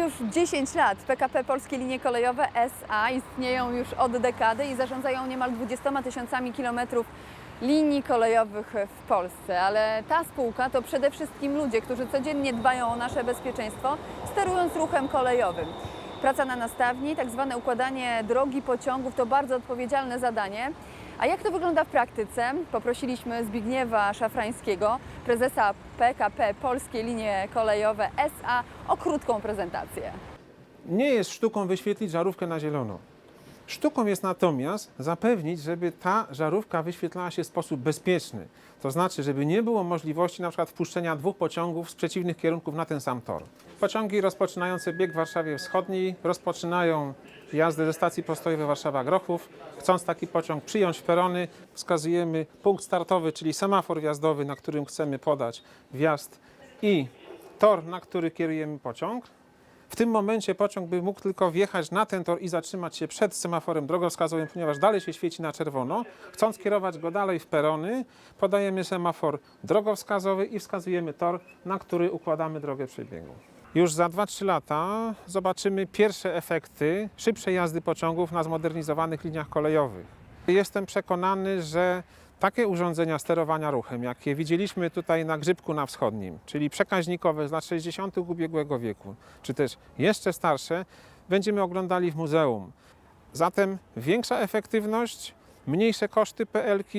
już 10 lat. PKP Polskie Linie Kolejowe SA istnieją już od dekady i zarządzają niemal 20 tysiącami kilometrów linii kolejowych w Polsce. Ale ta spółka to przede wszystkim ludzie, którzy codziennie dbają o nasze bezpieczeństwo, sterując ruchem kolejowym. Praca na nastawni, tak zwane układanie drogi pociągów to bardzo odpowiedzialne zadanie. A jak to wygląda w praktyce? Poprosiliśmy Zbigniewa Szafrańskiego, prezesa PKP Polskie Linie Kolejowe SA o krótką prezentację. Nie jest sztuką wyświetlić żarówkę na zielono. Sztuką jest natomiast zapewnić, żeby ta żarówka wyświetlała się w sposób bezpieczny. To znaczy, żeby nie było możliwości na przykład wpuszczenia dwóch pociągów z przeciwnych kierunków na ten sam tor. Pociągi rozpoczynające bieg w Warszawie Wschodniej rozpoczynają jazdę ze stacji postojowej Warszawa-Grochów. Chcąc taki pociąg przyjąć w perony, wskazujemy punkt startowy, czyli semafor wjazdowy, na którym chcemy podać wjazd i tor, na który kierujemy pociąg. W tym momencie pociąg by mógł tylko wjechać na ten tor i zatrzymać się przed semaforem drogowskazowym, ponieważ dalej się świeci na czerwono. Chcąc kierować go dalej w perony, podajemy semafor drogowskazowy i wskazujemy tor, na który układamy drogę przebiegu. Już za 2-3 lata zobaczymy pierwsze efekty szybszej jazdy pociągów na zmodernizowanych liniach kolejowych. Jestem przekonany, że takie urządzenia sterowania ruchem, jakie widzieliśmy tutaj na Grzybku na Wschodnim, czyli przekaźnikowe z lat 60. ubiegłego wieku, czy też jeszcze starsze, będziemy oglądali w muzeum. Zatem większa efektywność, mniejsze koszty PLK,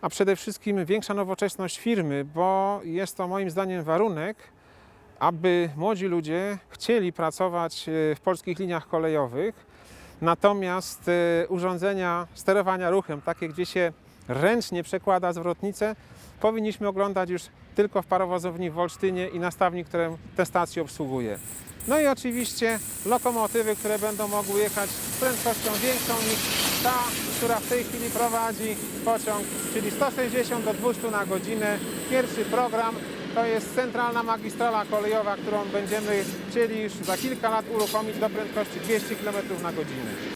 a przede wszystkim większa nowoczesność firmy, bo jest to moim zdaniem warunek, aby młodzi ludzie chcieli pracować e, w polskich liniach kolejowych. Natomiast e, urządzenia sterowania ruchem, takie gdzie się ręcznie przekłada zwrotnicę, powinniśmy oglądać już tylko w parowozowni w Olsztynie i nastawni, które tę stację obsługuje. No i oczywiście lokomotywy, które będą mogły jechać z prędkością większą niż ta, która w tej chwili prowadzi pociąg, czyli 160 do 200 na godzinę. Pierwszy program to jest centralna magistrala kolejowa, którą będziemy chcieli już za kilka lat uruchomić do prędkości 200 km na godzinę.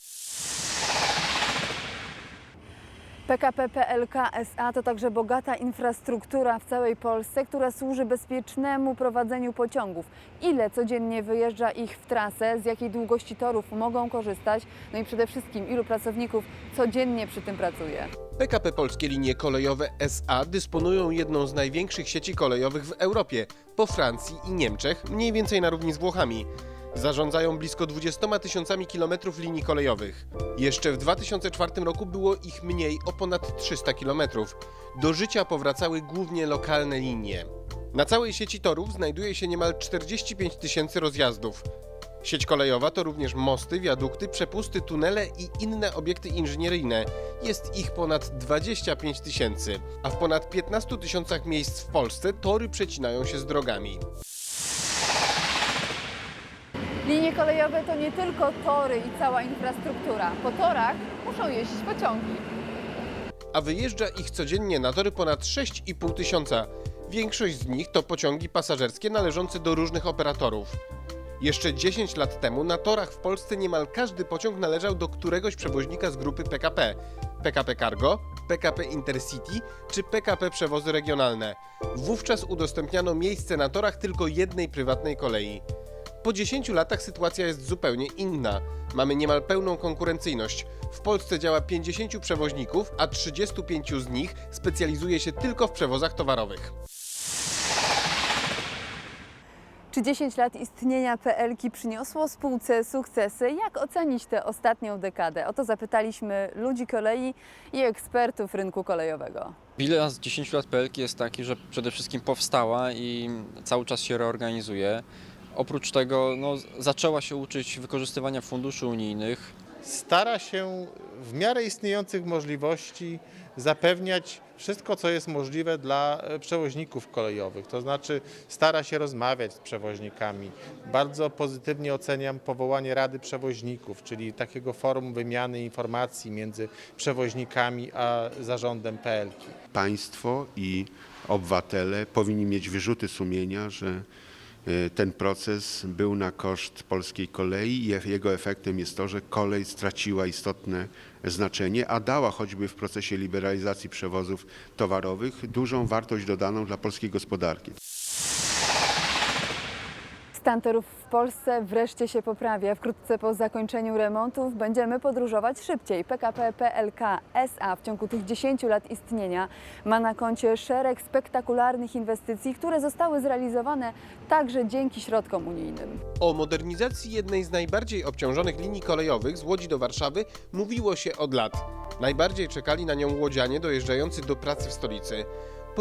PKP PLK SA to także bogata infrastruktura w całej Polsce, która służy bezpiecznemu prowadzeniu pociągów. Ile codziennie wyjeżdża ich w trasę, z jakiej długości torów mogą korzystać, no i przede wszystkim ilu pracowników codziennie przy tym pracuje. PKP Polskie Linie Kolejowe SA dysponują jedną z największych sieci kolejowych w Europie, po Francji i Niemczech, mniej więcej na równi z Włochami. Zarządzają blisko 20 tysiącami kilometrów linii kolejowych. Jeszcze w 2004 roku było ich mniej o ponad 300 kilometrów. Do życia powracały głównie lokalne linie. Na całej sieci torów znajduje się niemal 45 tysięcy rozjazdów. Sieć kolejowa to również mosty, wiadukty, przepusty, tunele i inne obiekty inżynieryjne. Jest ich ponad 25 tysięcy, a w ponad 15 tysiącach miejsc w Polsce tory przecinają się z drogami. Linie kolejowe to nie tylko tory i cała infrastruktura. Po torach muszą jeździć pociągi. A wyjeżdża ich codziennie na tory ponad 6,5 tysiąca. Większość z nich to pociągi pasażerskie należące do różnych operatorów. Jeszcze 10 lat temu na torach w Polsce niemal każdy pociąg należał do któregoś przewoźnika z grupy PKP. PKP Cargo, PKP Intercity czy PKP Przewozy Regionalne. Wówczas udostępniano miejsce na torach tylko jednej prywatnej kolei. Po 10 latach sytuacja jest zupełnie inna. Mamy niemal pełną konkurencyjność. W Polsce działa 50 przewoźników, a 35 z nich specjalizuje się tylko w przewozach towarowych. Czy 10 lat istnienia PLK przyniosło spółce sukcesy? Jak ocenić tę ostatnią dekadę? O to zapytaliśmy ludzi kolei i ekspertów rynku kolejowego. Bilans 10 lat PLK jest taki, że przede wszystkim powstała i cały czas się reorganizuje. Oprócz tego no, zaczęła się uczyć wykorzystywania funduszy unijnych. stara się w miarę istniejących możliwości zapewniać wszystko, co jest możliwe dla e, przewoźników kolejowych. To znaczy stara się rozmawiać z przewoźnikami. Bardzo pozytywnie oceniam powołanie Rady Przewoźników, czyli takiego forum wymiany informacji między przewoźnikami a zarządem PLK. państwo i obywatele powinni mieć wyrzuty sumienia, że ten proces był na koszt polskiej kolei i ef- jego efektem jest to, że kolej straciła istotne znaczenie, a dała choćby w procesie liberalizacji przewozów towarowych dużą wartość dodaną dla polskiej gospodarki. Stan torów w Polsce wreszcie się poprawia. Wkrótce po zakończeniu remontów będziemy podróżować szybciej. PKP PLK SA w ciągu tych 10 lat istnienia ma na koncie szereg spektakularnych inwestycji, które zostały zrealizowane także dzięki środkom unijnym. O modernizacji jednej z najbardziej obciążonych linii kolejowych z Łodzi do Warszawy mówiło się od lat. Najbardziej czekali na nią łodzianie dojeżdżający do pracy w stolicy.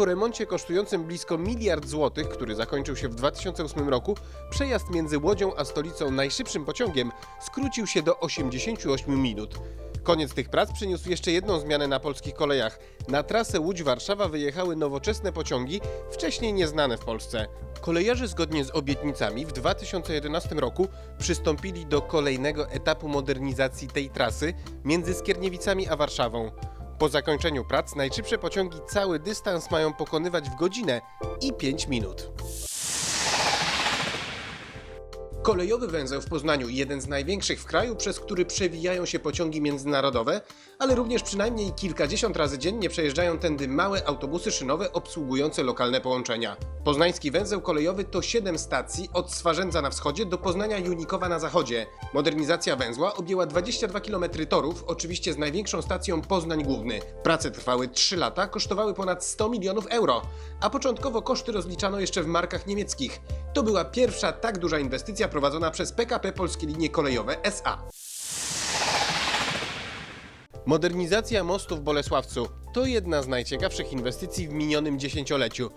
Po remoncie kosztującym blisko miliard złotych, który zakończył się w 2008 roku, przejazd między Łodzią a stolicą najszybszym pociągiem skrócił się do 88 minut. Koniec tych prac przyniósł jeszcze jedną zmianę na polskich kolejach. Na trasę Łódź-Warszawa wyjechały nowoczesne pociągi, wcześniej nieznane w Polsce. Kolejarze zgodnie z obietnicami w 2011 roku przystąpili do kolejnego etapu modernizacji tej trasy między Skierniewicami a Warszawą. Po zakończeniu prac najszybsze pociągi cały dystans mają pokonywać w godzinę i 5 minut. Kolejowy węzeł w Poznaniu, jeden z największych w kraju, przez który przewijają się pociągi międzynarodowe, ale również przynajmniej kilkadziesiąt razy dziennie przejeżdżają tędy małe autobusy szynowe obsługujące lokalne połączenia. Poznański węzeł kolejowy to 7 stacji od Swarzędza na wschodzie do Poznania Junikowa na zachodzie. Modernizacja węzła objęła 22 km torów, oczywiście z największą stacją Poznań Główny. Prace trwały 3 lata, kosztowały ponad 100 milionów euro, a początkowo koszty rozliczano jeszcze w markach niemieckich. To była pierwsza tak duża inwestycja prowadzona przez PKP Polskie Linie Kolejowe SA. Modernizacja mostu w Bolesławcu to jedna z najciekawszych inwestycji w minionym dziesięcioleciu.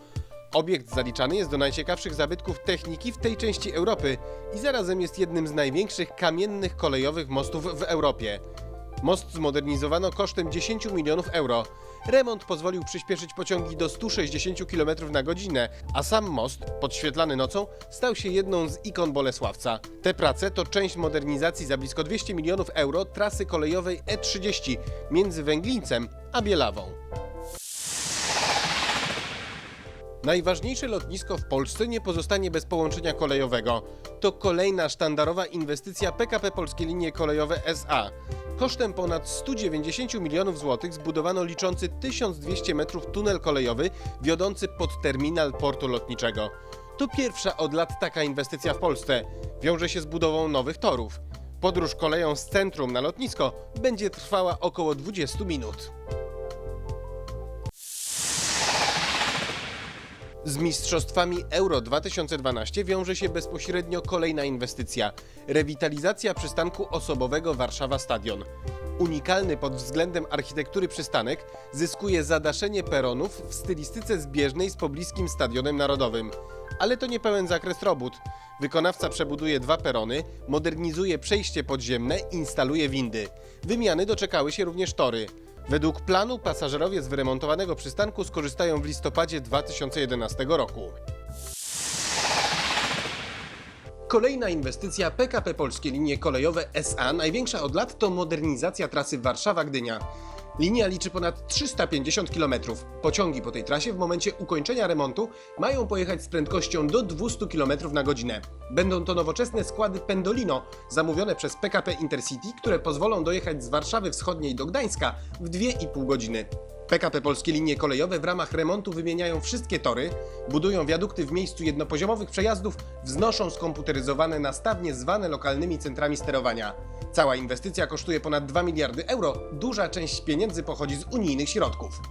Obiekt zaliczany jest do najciekawszych zabytków techniki w tej części Europy i zarazem jest jednym z największych kamiennych kolejowych mostów w Europie. Most zmodernizowano kosztem 10 milionów euro. Remont pozwolił przyspieszyć pociągi do 160 km na godzinę, a sam most, podświetlany nocą, stał się jedną z ikon Bolesławca. Te prace to część modernizacji za blisko 200 milionów euro trasy kolejowej E30 między Węglińcem a Bielawą. Najważniejsze lotnisko w Polsce nie pozostanie bez połączenia kolejowego. To kolejna sztandarowa inwestycja PKP Polskie Linie Kolejowe SA. Kosztem ponad 190 milionów złotych zbudowano liczący 1200 metrów tunel kolejowy wiodący pod terminal portu lotniczego. To pierwsza od lat taka inwestycja w Polsce. Wiąże się z budową nowych torów. Podróż koleją z centrum na lotnisko będzie trwała około 20 minut. Z mistrzostwami Euro 2012 wiąże się bezpośrednio kolejna inwestycja rewitalizacja przystanku osobowego Warszawa Stadion. Unikalny pod względem architektury przystanek zyskuje zadaszenie peronów w stylistyce zbieżnej z pobliskim Stadionem Narodowym. Ale to nie pełen zakres robót. Wykonawca przebuduje dwa perony, modernizuje przejście podziemne, instaluje windy. Wymiany doczekały się również tory. Według planu pasażerowie z wyremontowanego przystanku skorzystają w listopadzie 2011 roku. Kolejna inwestycja PKP Polskie Linie Kolejowe SA, największa od lat, to modernizacja trasy Warszawa-Gdynia. Linia liczy ponad 350 km. Pociągi po tej trasie w momencie ukończenia remontu mają pojechać z prędkością do 200 km na godzinę. Będą to nowoczesne składy Pendolino, zamówione przez PKP Intercity, które pozwolą dojechać z Warszawy Wschodniej do Gdańska w 2,5 godziny. PKP Polskie Linie Kolejowe w ramach remontu wymieniają wszystkie tory, budują wiadukty w miejscu jednopoziomowych przejazdów, wznoszą skomputeryzowane nastawnie zwane lokalnymi centrami sterowania. Cała inwestycja kosztuje ponad 2 miliardy euro, duża część pieniędzy pochodzi z unijnych środków.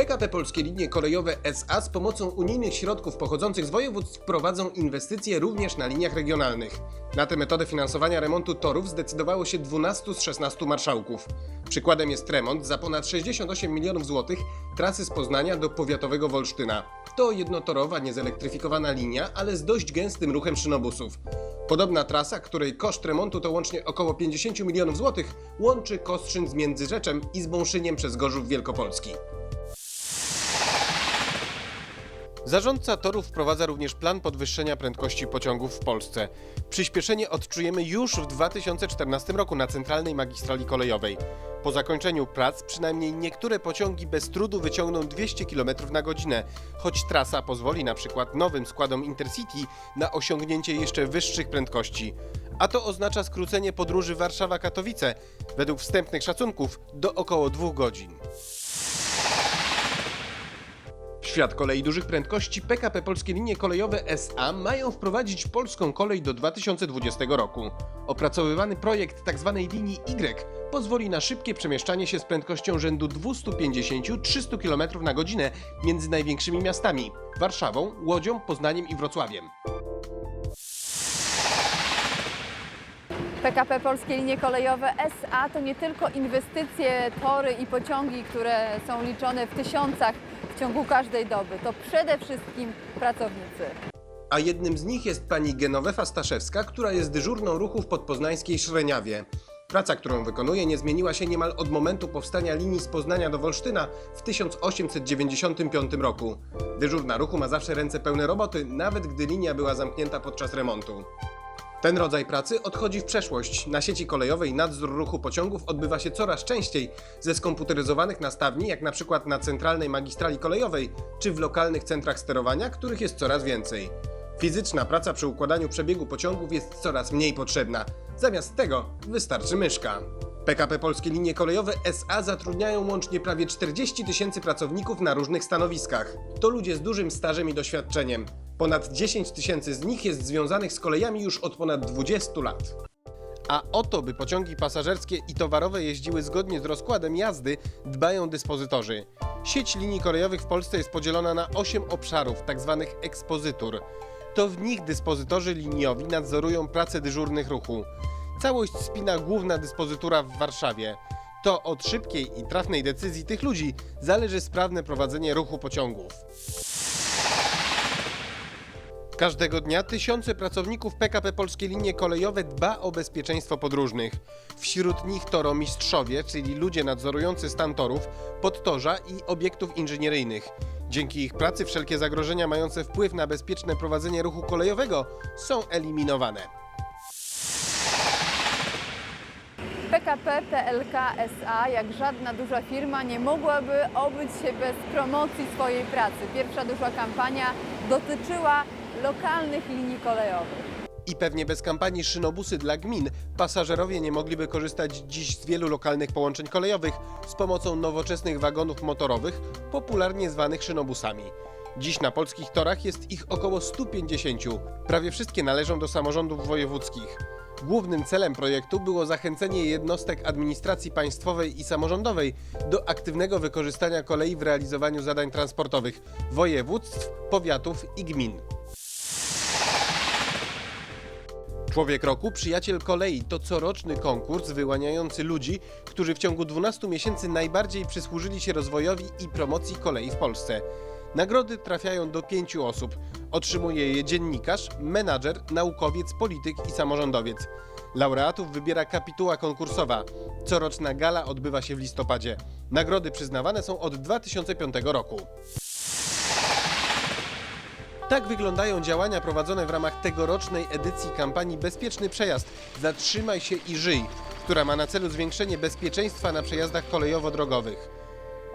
PKP Polskie Linie Kolejowe SA z pomocą unijnych środków pochodzących z województw prowadzą inwestycje również na liniach regionalnych. Na tę metodę finansowania remontu torów zdecydowało się 12 z 16 marszałków. Przykładem jest remont za ponad 68 milionów złotych trasy z Poznania do powiatowego Wolsztyna. To jednotorowa, niezelektryfikowana linia, ale z dość gęstym ruchem szynobusów. Podobna trasa, której koszt remontu to łącznie około 50 milionów złotych, łączy Kostrzyn z Międzyrzeczem i z Bąszyniem przez Gorzów Wielkopolski. Zarządca torów wprowadza również plan podwyższenia prędkości pociągów w Polsce. Przyspieszenie odczujemy już w 2014 roku na centralnej magistrali kolejowej. Po zakończeniu prac przynajmniej niektóre pociągi bez trudu wyciągną 200 km na godzinę, choć trasa pozwoli na przykład nowym składom Intercity na osiągnięcie jeszcze wyższych prędkości. A to oznacza skrócenie podróży Warszawa-Katowice, według wstępnych szacunków, do około dwóch godzin. Świat kolei dużych prędkości PKP Polskie Linie Kolejowe SA mają wprowadzić polską kolej do 2020 roku. Opracowywany projekt tzw. linii Y pozwoli na szybkie przemieszczanie się z prędkością rzędu 250-300 km na godzinę między największymi miastami Warszawą, Łodzią, Poznaniem i Wrocławiem. PKP Polskie Linie Kolejowe SA to nie tylko inwestycje, tory i pociągi, które są liczone w tysiącach w ciągu każdej doby. To przede wszystkim pracownicy. A jednym z nich jest pani Genowefa Staszewska, która jest dyżurną ruchu w podpoznańskiej Szreniawie. Praca, którą wykonuje, nie zmieniła się niemal od momentu powstania linii z Poznania do Wolsztyna w 1895 roku. Dyżurna ruchu ma zawsze ręce pełne roboty, nawet gdy linia była zamknięta podczas remontu. Ten rodzaj pracy odchodzi w przeszłość. Na sieci kolejowej nadzór ruchu pociągów odbywa się coraz częściej ze skomputeryzowanych nastawni, jak na przykład na centralnej magistrali kolejowej czy w lokalnych centrach sterowania, których jest coraz więcej. Fizyczna praca przy układaniu przebiegu pociągów jest coraz mniej potrzebna. Zamiast tego wystarczy myszka. PKP Polskie Linie Kolejowe SA zatrudniają łącznie prawie 40 tysięcy pracowników na różnych stanowiskach. To ludzie z dużym stażem i doświadczeniem. Ponad 10 tysięcy z nich jest związanych z kolejami już od ponad 20 lat. A o to, by pociągi pasażerskie i towarowe jeździły zgodnie z rozkładem jazdy, dbają dyspozytorzy. Sieć linii kolejowych w Polsce jest podzielona na 8 obszarów, tzw. ekspozytur. To w nich dyspozytorzy liniowi nadzorują pracę dyżurnych ruchu. Całość spina główna dyspozytura w Warszawie. To od szybkiej i trafnej decyzji tych ludzi zależy sprawne prowadzenie ruchu pociągów. Każdego dnia tysiące pracowników PKP Polskie Linie Kolejowe dba o bezpieczeństwo podróżnych. Wśród nich toromistrzowie, czyli ludzie nadzorujący stan torów, podtorza i obiektów inżynieryjnych. Dzięki ich pracy wszelkie zagrożenia mające wpływ na bezpieczne prowadzenie ruchu kolejowego są eliminowane. PKP PLK SA, jak żadna duża firma, nie mogłaby obyć się bez promocji swojej pracy. Pierwsza duża kampania dotyczyła lokalnych linii kolejowych. I pewnie bez kampanii Szynobusy dla gmin pasażerowie nie mogliby korzystać dziś z wielu lokalnych połączeń kolejowych z pomocą nowoczesnych wagonów motorowych, popularnie zwanych szynobusami. Dziś na polskich torach jest ich około 150. Prawie wszystkie należą do samorządów wojewódzkich. Głównym celem projektu było zachęcenie jednostek administracji państwowej i samorządowej do aktywnego wykorzystania kolei w realizowaniu zadań transportowych województw, powiatów i gmin. Człowiek Roku Przyjaciel Kolei to coroczny konkurs wyłaniający ludzi, którzy w ciągu 12 miesięcy najbardziej przysłużyli się rozwojowi i promocji kolei w Polsce. Nagrody trafiają do pięciu osób. Otrzymuje je dziennikarz, menadżer, naukowiec, polityk i samorządowiec. Laureatów wybiera kapituła konkursowa. Coroczna gala odbywa się w listopadzie. Nagrody przyznawane są od 2005 roku. Tak wyglądają działania prowadzone w ramach tegorocznej edycji kampanii Bezpieczny Przejazd Zatrzymaj się i żyj, która ma na celu zwiększenie bezpieczeństwa na przejazdach kolejowo-drogowych.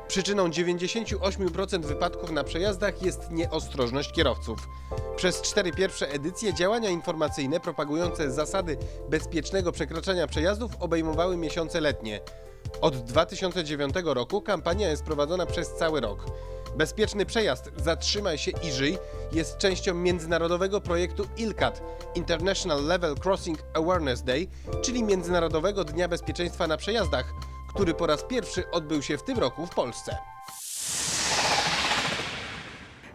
Przyczyną 98% wypadków na przejazdach jest nieostrożność kierowców. Przez cztery pierwsze edycje działania informacyjne propagujące zasady bezpiecznego przekraczania przejazdów obejmowały miesiące letnie. Od 2009 roku kampania jest prowadzona przez cały rok. Bezpieczny przejazd Zatrzymaj się i żyj jest częścią międzynarodowego projektu ILCAT International Level Crossing Awareness Day, czyli Międzynarodowego Dnia Bezpieczeństwa na Przejazdach, który po raz pierwszy odbył się w tym roku w Polsce.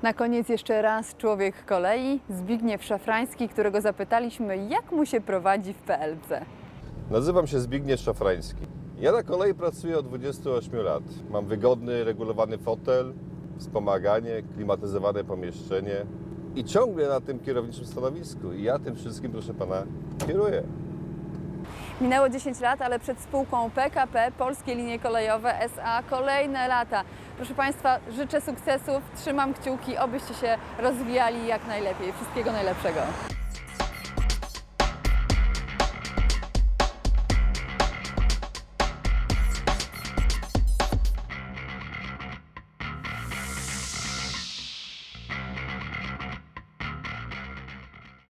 Na koniec jeszcze raz człowiek kolei, Zbigniew Szafrański, którego zapytaliśmy, jak mu się prowadzi w PLC. Nazywam się Zbigniew Szafrański. Ja na kolei pracuję od 28 lat. Mam wygodny, regulowany fotel, wspomaganie, klimatyzowane pomieszczenie i ciągle na tym kierowniczym stanowisku. I ja tym wszystkim, proszę pana, kieruję. Minęło 10 lat, ale przed spółką PKP Polskie Linie Kolejowe SA kolejne lata. Proszę Państwa, życzę sukcesów, trzymam kciuki, obyście się rozwijali jak najlepiej. Wszystkiego najlepszego.